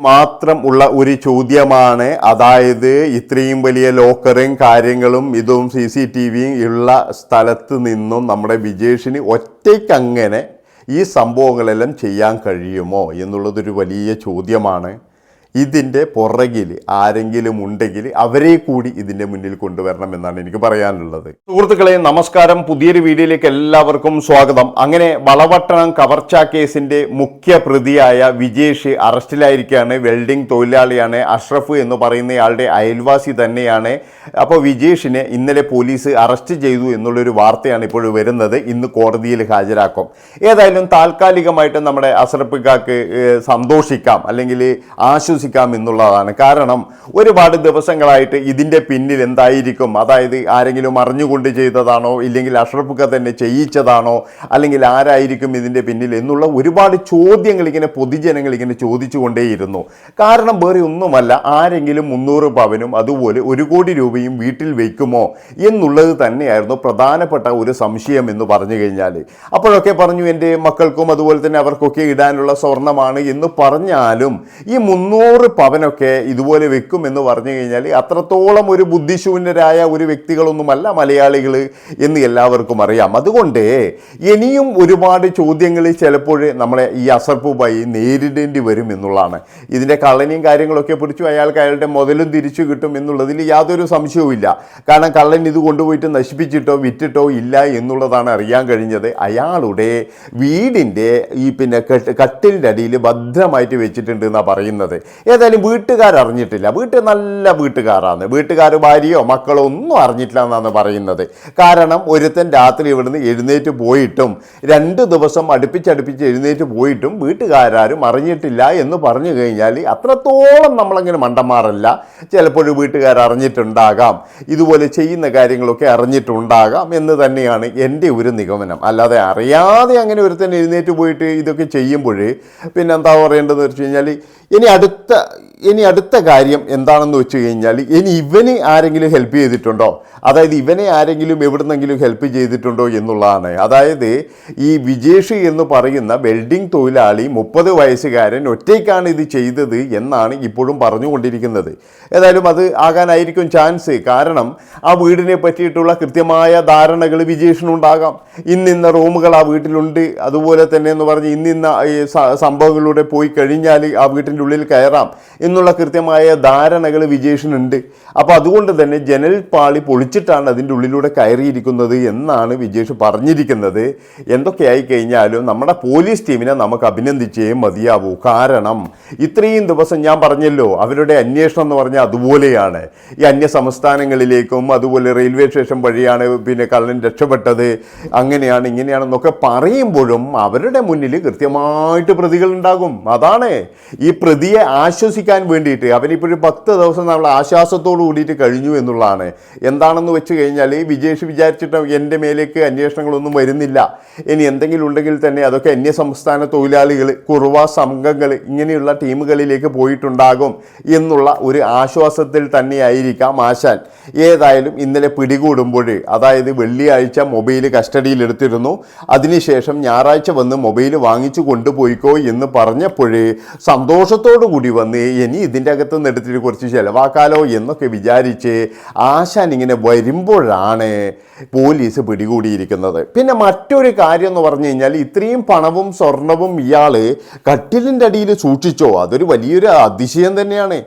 മാത്രം ഉള്ള ഒരു ചോദ്യമാണ്. അതായത് ഇത്രയും വലിയ ലോക്കറും കാര്യങ്ങളും ഇതും സി സി ടി വിയും ഉള്ള സ്ഥലത്ത് നിന്നും നമ്മുടെ വിജേഷിന് ഒറ്റയ്ക്കങ്ങനെ ഈ സംഭവങ്ങളെല്ലാം ചെയ്യാൻ കഴിയുമോ എന്നുള്ളതൊരു വലിയ ചോദ്യമാണ്. ഇതിന്റെ പുറകിൽ ആരെങ്കിലും ഉണ്ടെങ്കിൽ അവരെ കൂടി ഇതിന്റെ മുന്നിൽ കൊണ്ടുവരണം എന്നാണ് എനിക്ക് പറയാനുള്ളത്. സുഹൃത്തുക്കളെ നമസ്കാരം. പുതിയൊരു വീഡിയോയിലേക്ക് എല്ലാവർക്കും സ്വാഗതം. അങ്ങനെ വളവട്ടണം കവർച്ചാ കേസിന്റെ മുഖ്യ പ്രതിയായ വിജേഷ് അറസ്റ്റിലായിരിക്കുകയാണ്. വെൽഡിംഗ് തൊഴിലാളിയാണ് അഷ്റഫ് എന്ന് പറയുന്നയാളുടെ അയൽവാസി തന്നെയാണ്. അപ്പോൾ വിജേഷിനെ ഇന്നലെ പോലീസ് അറസ്റ്റ് ചെയ്തു എന്നുള്ളൊരു വാർത്തയാണ് ഇപ്പോൾ വരുന്നത്. ഇന്ന് കോടതിയിൽ ഹാജരാക്കും. ഏതായാലും താൽക്കാലികമായിട്ട് നമ്മുടെ അസറപ്പിക്കാക്ക് സന്തോഷിക്കാം. അല്ലെങ്കിൽ ആശ്വസിക്കാം. എന്നുള്ളതാണ്. കാരണം ഒരുപാട് ദിവസങ്ങളായിട്ട് ഇതിന്റെ പിന്നിൽ എന്തായിരിക്കും? അതായത് ആരെങ്കിലും അറിഞ്ഞുകൊണ്ട് ചെയ്തതാണോ? ഇല്ലെങ്കിൽ അഷറഫൊക്കെ തന്നെ ചെയ്യിച്ചതാണോ? അല്ലെങ്കിൽ ആരായിരിക്കും ഇതിന്റെ പിന്നിൽ എന്നുള്ള ഒരുപാട് ചോദ്യങ്ങൾ ഇങ്ങനെ പൊതുജനങ്ങൾ ഇങ്ങനെ ചോദിച്ചുകൊണ്ടേയിരുന്നു. കാരണം വേറെ ഒന്നുമല്ല ആരെങ്കിലും മുന്നൂറ് പവനും അതുപോലെ ഒരു കോടി രൂപയും വീട്ടിൽ വയ്ക്കുമോ എന്നുള്ളത് തന്നെയായിരുന്നു പ്രധാനപ്പെട്ട ഒരു സംശയം എന്ന് പറഞ്ഞു കഴിഞ്ഞാൽ. അപ്പോഴൊക്കെ പറഞ്ഞു എന്റെ മക്കൾക്കും അതുപോലെ തന്നെ അവർക്കൊക്കെ ഇടാനുള്ള സ്വർണമാണ് എന്ന് പറഞ്ഞാലും ഈ മുന്നൂറ് പവനൊക്കെ ഇതുപോലെ വെക്കും എന്ന് പറഞ്ഞു കഴിഞ്ഞാൽ അത്രത്തോളം ഒരു ബുദ്ധിശൂന്യരായ ഒരു വ്യക്തികളൊന്നുമല്ല മലയാളികൾ എന്ന് എല്ലാവർക്കും അറിയാം. അതുകൊണ്ട് ഇനിയും ഒരുപാട് ചോദ്യങ്ങൾ ചിലപ്പോൾ നമ്മളെ ഈ അസർപ്പുമായി നേരിടേണ്ടി വരും എന്നുള്ളതാണ്. ഇതിന്റെ കള്ളനെയും കാര്യങ്ങളൊക്കെ പിടിച്ചു അയാൾക്ക് അയാളുടെ മുതലും തിരിച്ചു കിട്ടും എന്നുള്ളതിൽ യാതൊരു സംശയവുമില്ല. കാരണം കള്ളൻ ഇത് കൊണ്ടുപോയിട്ട് നശിപ്പിച്ചിട്ടോ വിറ്റിട്ടോ ഇല്ല എന്നുള്ളതാണ് അറിയാൻ കഴിഞ്ഞത്. അയാളുടെ വീടിന്റെ ഈ പിന്നെ കെട്ട് കട്ടിലിന്റെ അടിയിൽ ഭദ്രമായിട്ട് വെച്ചിട്ടുണ്ട് എന്നാണ് പറയുന്നത്. ഏതായാലും വീട്ടുകാർ അറിഞ്ഞിട്ടില്ല വീട്ടിൽ നല്ല വീട്ടുകാരാണ്. വീട്ടുകാർ ഭാര്യയോ മക്കളോ ഒന്നും അറിഞ്ഞിട്ടില്ല എന്നാണ് പറയുന്നത്. കാരണം ഒരുത്തൻ രാത്രി ഇവിടുന്ന് എഴുന്നേറ്റ് പോയിട്ടും രണ്ട് ദിവസം അടുപ്പിച്ചടുപ്പിച്ച് എഴുന്നേറ്റ് പോയിട്ടും വീട്ടുകാരും അറിഞ്ഞിട്ടില്ല എന്ന് പറഞ്ഞു കഴിഞ്ഞാൽ അത്രത്തോളം നമ്മളങ്ങനെ മണ്ടന്മാരല്ല. വീട്ടുകാർ അറിഞ്ഞിട്ടുണ്ടാകാം. ഇതുപോലെ ചെയ്യുന്ന കാര്യങ്ങളൊക്കെ അറിഞ്ഞിട്ടുണ്ടാകാം എന്ന് തന്നെയാണ് എന്റെ ഒരു നിഗമനം. അല്ലാതെ അറിയാതെ അങ്ങനെ ഒരുത്തൻ എഴുന്നേറ്റ് പോയിട്ട് ഇതൊക്കെ ചെയ്യുമ്പോൾ പിന്നെ എന്താ പറയേണ്ടതെന്ന് വെച്ച് കഴിഞ്ഞാൽ ഇനി അടുത്ത ഇനി അടുത്ത കാര്യം എന്താണെന്ന് വെച്ച് കഴിഞ്ഞാൽ ഇനി ഇവനെ ആരെങ്കിലും ഹെൽപ്പ് ചെയ്തിട്ടുണ്ടോ? അതായത് ഇവനെ ആരെങ്കിലും എവിടുന്നെങ്കിലും ഹെൽപ്പ് ചെയ്തിട്ടുണ്ടോ എന്നുള്ളതാണ്. അതായത് ഈ വിജേഷ് എന്ന് പറയുന്ന വെൽഡിംഗ് തൊഴിലാളി മുപ്പത് വയസ്സുകാരൻ ഒറ്റയ്ക്കാണ് ഇത് ചെയ്തത് എന്നാണ് ഇപ്പോഴും പറഞ്ഞുകൊണ്ടിരിക്കുന്നത്. ഏതായാലും അത് ആകാനായിരിക്കും ചാൻസ് കാരണം ആ വീടിനെ പറ്റിയിട്ടുള്ള കൃത്യമായ ധാരണകൾ വിജേഷിനുണ്ടാകാം. ഇന്നിന്ന റൂമുകൾ ആ വീട്ടിലുണ്ട്. അതുപോലെ തന്നെ എന്ന് പറഞ്ഞ് ഇന്നിന്ന സംഭവങ്ങളിലൂടെ പോയി കഴിഞ്ഞാൽ ആ വീട്ടിന്റെ ഉള്ളിൽ കയറാം എന്നുള്ള കൃത്യമായ ധാരണകൾ വിജേഷിനുണ്ട്. അപ്പോൾ അതുകൊണ്ട് തന്നെ ജനൽ പാളി പൊളിച്ചിട്ടാണ് അതിന്റെ ഉള്ളിലൂടെ കയറിയിരിക്കുന്നത് എന്നാണ് വിജേഷ് പറഞ്ഞിരിക്കുന്നത്. എന്തൊക്കെയായി കഴിഞ്ഞാലും നമ്മുടെ പോലീസ് ടീമിനെ നമുക്ക് അഭിനന്ദിച്ചേ മതിയാവൂ. കാരണം ഇത്രയും ദിവസം ഞാൻ പറഞ്ഞല്ലോ അവരുടെ അന്വേഷണം എന്ന് പറഞ്ഞാൽ അതുപോലെയാണ്. ഈ അന്യ സംസ്ഥാനങ്ങളിലേക്കും അതുപോലെ റെയിൽവേ സ്റ്റേഷൻ വഴിയാണ് പിന്നെ കള്ളൻ രക്ഷപ്പെട്ടത്. അങ്ങനെയാണ് ഇങ്ങനെയാണെന്നൊക്കെ പറയുമ്പോഴും അവരുടെ മുന്നിൽ കൃത്യമായിട്ട് പ്രതികൾ ഉണ്ടാകും അതാണ് ഈ പ്രതിയെ ആശ്വസിക്കാൻ വേണ്ടിയിട്ട് അവനിപ്പോഴും പത്ത് ദിവസം നമ്മൾ ആശ്വാസത്തോടു കൂടിയിട്ട് കഴിഞ്ഞു എന്നുള്ളതാണ്. എന്താണെന്ന് വെച്ച് കഴിഞ്ഞാൽ വിജേഷ് വിചാരിച്ചിട്ട് എന്റെ മേലേക്ക് അന്വേഷണങ്ങളൊന്നും വരുന്നില്ല. ഇനി എന്തെങ്കിലും ഉണ്ടെങ്കിൽ തന്നെ അതൊക്കെ അന്യ സംസ്ഥാന തൊഴിലാളികൾ കുറുവ സംഘങ്ങൾ ഇങ്ങനെയുള്ള ടീമുകളിലേക്ക് പോയിട്ടുണ്ടാകും എന്നുള്ള ഒരു ആശ്വാസത്തിൽ തന്നെയായിരിക്കാം ആശാൻ. ഏതായാലും ഇന്നലെ പിടികൂടുമ്പോൾ അതായത് വെള്ളിയാഴ്ച മൊബൈൽ കസ്റ്റഡിയിൽ എടുത്തിരുന്നു. അതിനുശേഷം ഞായറാഴ്ച വന്ന് മൊബൈൽ വാങ്ങിച്ചു കൊണ്ടുപോയിക്കോ എന്ന് പറഞ്ഞപ്പോഴേ സന്തോഷത്തോടു കൂടി വന്ന് ഇനി ഇതിന്റെ അകത്ത് നിന്ന് എടുത്തിട്ട് കുറച്ച് ചിലവാക്കാലോ എന്നൊക്കെ വിചാരിച്ച് ആശാൻ ഇങ്ങനെ വരുമ്പോഴാണ് പോലീസ് പിടികൂടിയിരിക്കുന്നത്. പിന്നെ മറ്റൊരു കാര്യം എന്ന് പറഞ്ഞു കഴിഞ്ഞാൽ ഇത്രയും പണവും സ്വർണവും ഇയാൾ കട്ടിലിന്റെ അടിയിൽ സൂക്ഷിച്ചോ അതൊരു വലിയൊരു അതിശയം തന്നെയാണ്.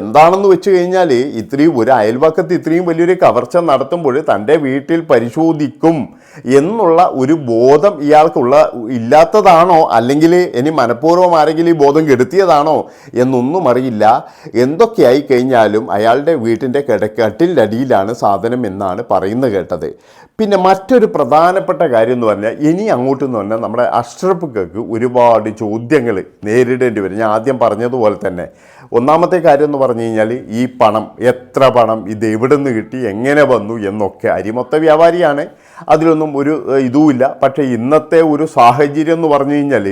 എന്താണെന്ന് വെച്ച് കഴിഞ്ഞാൽ ഇത്രയും ഒരു അയൽവക്കത്ത് ഇത്രയും വലിയൊരു കവർച്ച നടത്തുമ്പോൾ തന്റെ വീട്ടിൽ പരിശോധിക്കും എന്നുള്ള ഒരു ബോധം ഇയാൾക്കുള്ള ഇല്ലാത്തതാണോ? അല്ലെങ്കിൽ ഇനി മനഃപൂർവം ആരെങ്കിലും ഈ ബോധം കെടുത്തിയതാണോ? എന്നൊന്നും അറിയില്ല. എന്തൊക്കെയായി കഴിഞ്ഞാലും അയാളുടെ വീട്ടിന്റെ കിടക്കട്ടിന്റെ അടിയിലാണ് സാധനം എന്നാണ് പറയുന്നത് കേട്ടത്. പിന്നെ മറ്റൊരു പ്രധാനപ്പെട്ട കാര്യം എന്ന് പറഞ്ഞാൽ ഇനി അങ്ങോട്ട് എന്ന് പറഞ്ഞാൽ നമ്മുടെ അഷ്റഫുകൾക്ക് ഒരുപാട് ചോദ്യങ്ങൾ നേരിടേണ്ടി വരും. ഞാൻ ആദ്യം പറഞ്ഞതുപോലെ തന്നെ ഒന്നാമത്തെ കാര്യം എന്ന് പറഞ്ഞു കഴിഞ്ഞാൽ ഈ പണം എത്ര പണം ഇത് എവിടെ നിന്ന് കിട്ടി എങ്ങനെ വന്നു എന്നൊക്കെ അരിമൊത്ത വ്യാപാരിയാണ്. അതിലൊന്നും ഒരു ഇതുമില്ല. പക്ഷേ ഇന്നത്തെ ഒരു സാഹചര്യം എന്ന് പറഞ്ഞു കഴിഞ്ഞാൽ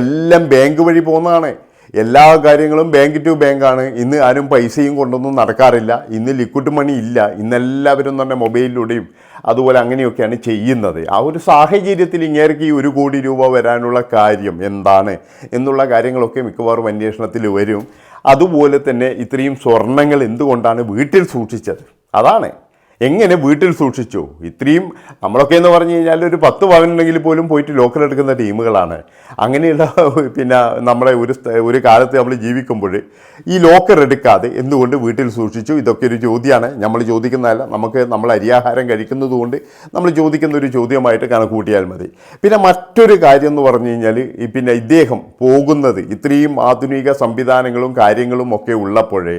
എല്ലാം ബാങ്ക് വഴി പോകുന്നതാണ്. എല്ലാ കാര്യങ്ങളും ബാങ്ക് ടു ബാങ്ക് ആണ്. ഇന്ന് ആരും പൈസയും കൊണ്ടൊന്നും നടക്കാറില്ല. ഇന്ന് ലിക്വിഡ് മണി ഇല്ല. ഇന്നെല്ലാവരും തന്നെ മൊബൈലിലൂടെയും അതുപോലെ അങ്ങനെയൊക്കെയാണ് ചെയ്യുന്നത്. ആ ഒരു സാഹചര്യത്തിൽ ഇങ്ങേർക്ക് ഈ ഒരു കോടി രൂപ വരാനുള്ള കാര്യം എന്താണ് എന്നുള്ള കാര്യങ്ങളൊക്കെ മിക്കവാറും അന്വേഷണത്തിൽ വരും. അതുപോലെ തന്നെ ഇത്രയും സ്വർണങ്ങൾ എന്തുകൊണ്ടാണ് വീട്ടിൽ സൂക്ഷിച്ചത്? അതാണ്. എങ്ങനെ വീട്ടിൽ സൂക്ഷിച്ചു? ഇത്രയും നമ്മളൊക്കെ എന്ന് പറഞ്ഞു കഴിഞ്ഞാൽ ഒരു പത്ത് പവനുണ്ടെങ്കിൽ പോലും പോയിട്ട് ലോക്കൽ എടുക്കുന്ന ടീമുകളാണ്. അങ്ങനെയുള്ള പിന്നെ നമ്മളെ ഒരു ഒരു കാലത്ത് നമ്മൾ ജീവിക്കുമ്പോൾ ഈ ലോക്കർ എടുക്കാതെ എന്തുകൊണ്ട് വീട്ടിൽ സൂക്ഷിച്ചു? ഇതൊക്കെ ഒരു ചോദ്യമാണ്. നമ്മൾ ചോദിക്കുന്നതല്ല നമുക്ക് നമ്മൾ അരിയാഹാരം കഴിക്കുന്നതുകൊണ്ട് നമ്മൾ ചോദിക്കുന്ന ഒരു ചോദ്യമായിട്ട് കണക്കൂട്ടിയാൽ മതി. പിന്നെ മറ്റൊരു കാര്യം എന്ന് പറഞ്ഞു കഴിഞ്ഞാൽ ഈ പിന്നെ ഇദ്ദേഹം പോകുന്നത് ഇത്രയും ആധുനിക സംവിധാനങ്ങളും കാര്യങ്ങളും ഒക്കെ ഉള്ളപ്പോഴേ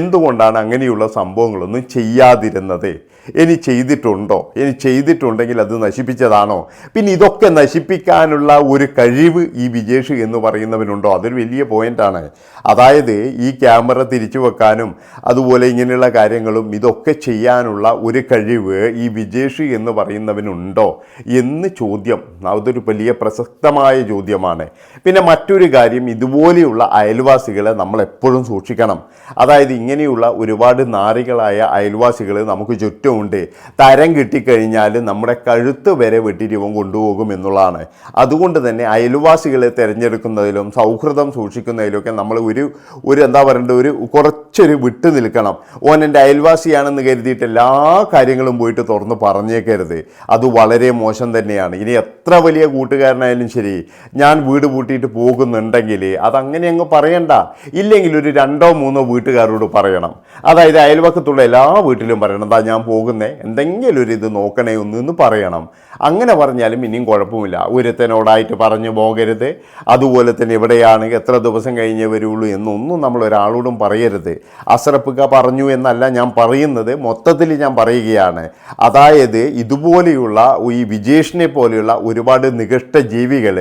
എന്തുകൊണ്ടാണ് അങ്ങനെയുള്ള സംഭവങ്ങളൊന്നും ചെയ്യാതിരുന്നത്? ഇനി ചെയ്തിട്ടുണ്ടോ? ഇനി ചെയ്തിട്ടുണ്ടെങ്കിൽ അത് നശിപ്പിച്ചതാണോ? പിന്നെ ഇതൊക്കെ നശിപ്പിക്കാനുള്ള ഒരു കഴിവ് ഈ വിജേഷ് എന്ന് പറയുന്നവനുണ്ടോ? അതൊരു വലിയ പോയിന്റാണ് അതായത് ഈ ക്യാമറ തിരിച്ചു വെക്കാനും അതുപോലെ ഇങ്ങനെയുള്ള കാര്യങ്ങളും ഇതൊക്കെ ചെയ്യാനുള്ള ഒരു കഴിവ് ഈ വിജേഷ് എന്ന് പറയുന്നവനുണ്ടോ എന്ന് ചോദ്യം. അതൊരു വലിയ പ്രസക്തമായ ചോദ്യമാണ്. പിന്നെ മറ്റൊരു കാര്യം ഇതുപോലെയുള്ള അയൽവാസികളെ നമ്മൾ എപ്പോഴും സൂക്ഷിക്കണം. അതായത് ഇങ്ങനെയുള്ള ഒരുപാട് നാരികളായ അയൽവാസികൾ നമുക്ക് ചുറ്റുമുണ്ട്. തരം കിട്ടിക്കഴിഞ്ഞാൽ നമ്മുടെ കഴുത്ത് വരെ വെട്ടിയിട്ട് ഇവൻ കൊണ്ടുപോകും എന്നുള്ളതാണ്. അതുകൊണ്ട് തന്നെ അയൽവാസികളെ തിരഞ്ഞെടുക്കുന്നതിലും സൗഹൃദം സൂക്ഷിക്കുന്നതിലൊക്കെ നമ്മൾ ഒരു ഒരു എന്താ പറയേണ്ടത് ഒരു കുറച്ചൊരു വിട്ടു നിൽക്കണം. ഓൻ എന്റെ അയൽവാസിയാണെന്ന് കരുതിയിട്ട് എല്ലാ കാര്യങ്ങളും പോയിട്ട് തുറന്ന് പറഞ്ഞേക്കരുത്. അത് വളരെ മോശം തന്നെയാണ്. ഇനി എത്ര വലിയ കൂട്ടുകാരനായാലും ശരി ഞാൻ വീട് പൂട്ടിയിട്ട് പോകുന്നുണ്ടെങ്കിൽ അതങ്ങനെ അങ്ങ് പറയണ്ട. ഇല്ലെങ്കിൽ ഒരു രണ്ടോ മൂന്നോ വീട്ടുകാരോട് പറയണം. അതായത് അയൽവക്കത്തുള്ള എല്ലാ വീട്ടിലും പറയണം. ഞാൻ പോകുന്നേ? എന്തെങ്കിലും ഒരു ഇത് നോക്കണേ ഒന്ന് എന്ന് പറയണം. അങ്ങനെ പറഞ്ഞാലും ഇനിയും കുഴപ്പമില്ല. ഒരുത്തനോടായിട്ട് പറഞ്ഞു പോകരുത്. അതുപോലെ തന്നെ എവിടെയാണ്? എത്ര ദിവസം കഴിഞ്ഞേ വരുള്ളൂ എന്നൊന്നും നമ്മൾ ഒരാളോടും പറയരുത്. അസറപ്പുക പറഞ്ഞു എന്നല്ല ഞാൻ പറയുന്നത്. മൊത്തത്തിൽ ഞാൻ പറയുകയാണ്. അതായത് ഇതുപോലെയുള്ള ഈ വിജേഷിനെ പോലെയുള്ള ഒരുപാട് നികഷ്ട ജീവികൾ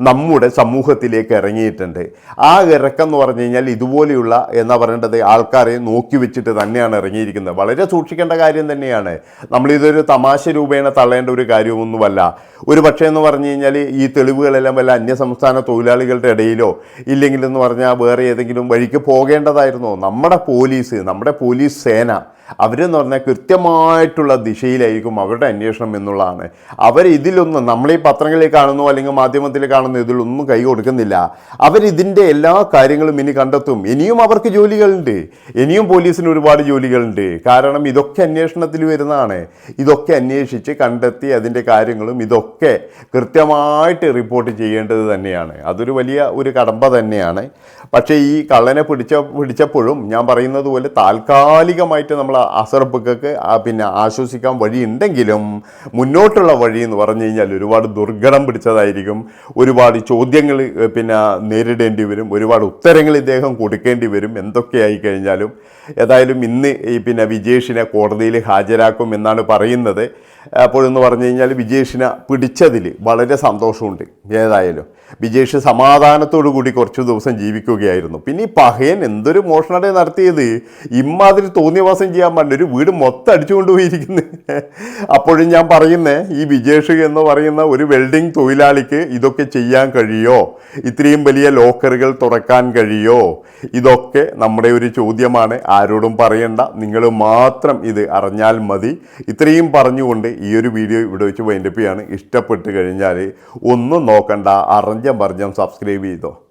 നമ്മുടെ സമൂഹത്തിലേക്ക് ഇറങ്ങിയിട്ടുണ്ട്. ആ ഇറക്കം എന്ന് പറഞ്ഞു കഴിഞ്ഞാൽ ഇതുപോലെയുള്ള എന്ന് പറയേണ്ടത്? ആൾക്കാരെ നോക്കി വെച്ചിട്ട് തന്നെയാണ് ഇറങ്ങിയിരിക്കുന്നത്. വളരെ സൂക്ഷിക്കേണ്ട കാര്യം തന്നെയാണ്. നമ്മളിതൊരു തമാശ രൂപേണ തള്ളേണ്ട ഒരു കാര്യമൊന്നുമല്ല. ഒരു പക്ഷേ എന്ന് പറഞ്ഞു കഴിഞ്ഞാൽ ഈ തെളിവുകളെല്ലാം വല്ല അന്യസംസ്ഥാന തൊഴിലാളികളുടെ ഇടയിലോ ഇല്ലെങ്കിൽ എന്ന് പറഞ്ഞാൽ വേറെ ഏതെങ്കിലും വഴിക്ക് പോകേണ്ടതായിരുന്നോ? നമ്മുടെ പോലീസ് നമ്മുടെ പോലീസ് സേന അവരെന്ന് പറഞ്ഞാൽ കൃത്യമായിട്ടുള്ള ദിശയിലായിരിക്കും അവരുടെ അന്വേഷണം എന്നുള്ളതാണ്. അവർ ഇതിലൊന്നും നമ്മളീ പത്രങ്ങളിൽ കാണുന്നു അല്ലെങ്കിൽ മാധ്യമത്തിൽ കാണുന്നു ഇതിലൊന്നും കൈ കൊടുക്കുന്നില്ല. അവരിതിന്റെ എല്ലാ കാര്യങ്ങളും ഇനി കണ്ടെത്തും. ഇനിയും അവർക്ക് ജോലികളുണ്ട്. ഇനിയും പോലീസിന് ഒരുപാട് ജോലികളുണ്ട്. കാരണം ഇതൊക്കെ അന്വേഷണത്തിൽ വരുന്നതാണ്. ഇതൊക്കെ അന്വേഷിച്ച് കണ്ടെത്തി അതിന്റെ കാര്യങ്ങളും ഇതൊക്കെ കൃത്യമായിട്ട് റിപ്പോർട്ട് ചെയ്യേണ്ടത് തന്നെയാണ്. അതൊരു വലിയ ഒരു കടമ്പ തന്നെയാണ്. പക്ഷേ ഈ കള്ളനെ പിടിച്ച പിടിച്ചപ്പോഴും ഞാൻ പറയുന്നത് പോലെ താൽക്കാലികമായിട്ട് നമ്മൾ അസർബുക്കൊക്കെ പിന്നെ ആശ്വസിക്കാൻ വഴിയുണ്ടെങ്കിലും മുന്നോട്ടുള്ള വഴി എന്ന് പറഞ്ഞു കഴിഞ്ഞാൽ ഒരുപാട് ദുർഘടം പിടിച്ചതായിരിക്കും. ഒരുപാട് ചോദ്യങ്ങൾ പിന്നെ നേരിടേണ്ടി വരും. ഒരുപാട് ഉത്തരങ്ങൾ ഇദ്ദേഹം കൊടുക്കേണ്ടി വരും. എന്തൊക്കെയായി കഴിഞ്ഞാലും. ഏതായാലും ഇന്ന് ഈ പിന്നെ വിജേഷിനെ കോടതിയിൽ ഹാജരാക്കും എന്നാണ് പറയുന്നത്. അപ്പോഴെന്ന് പറഞ്ഞു കഴിഞ്ഞാൽ വിജേഷിനെ പിടിച്ചതിൽ വളരെ സന്തോഷമുണ്ട്. ഏതായാലും വിജേഷ് സമാധാനത്തോടു കൂടി കുറച്ച് ദിവസം ജീവിക്കുകയായിരുന്നു. പിന്നെ ഈ പഹയൻ എന്തൊരു മോഷണടെ നടത്തിയത്? ഇമ്മാതിരി തോന്നിയവാസം ചെയ്യാൻ പറഞ്ഞു ഒരു വീട് മൊത്തം അടിച്ചുകൊണ്ട് പോയിരിക്കുന്നു അപ്പോഴും ഞാൻ പറയുന്നേ ഈ വിജേഷ് എന്ന് പറയുന്ന ഒരു വെൽഡിംഗ് തൊഴിലാളിക്ക് ഇതൊക്കെ ചെയ്യാൻ കഴിയോ? ഇത്രയും വലിയ ലോക്കറുകൾ തുറക്കാൻ കഴിയോ? ഇതൊക്കെ നമ്മുടെ ഒരു ചോദ്യമാണ്. ആരോടും പറയണ്ട. നിങ്ങൾ മാത്രം ഇത് അറിഞ്ഞാൽ മതി. ഇത്രയും പറഞ്ഞുകൊണ്ട് ഈ ഒരു വീഡിയോ ഇവിടെ വെച്ച് വൈൻഡപ്പ് ചെയ്യാണ്. ഇഷ്ടപ്പെട്ട് കഴിഞ്ഞാൽ ഒന്നും നോക്കണ്ട. അറിഞ്ഞം പറഞ്ഞം സബ്സ്ക്രൈബ് ചെയ്തോ.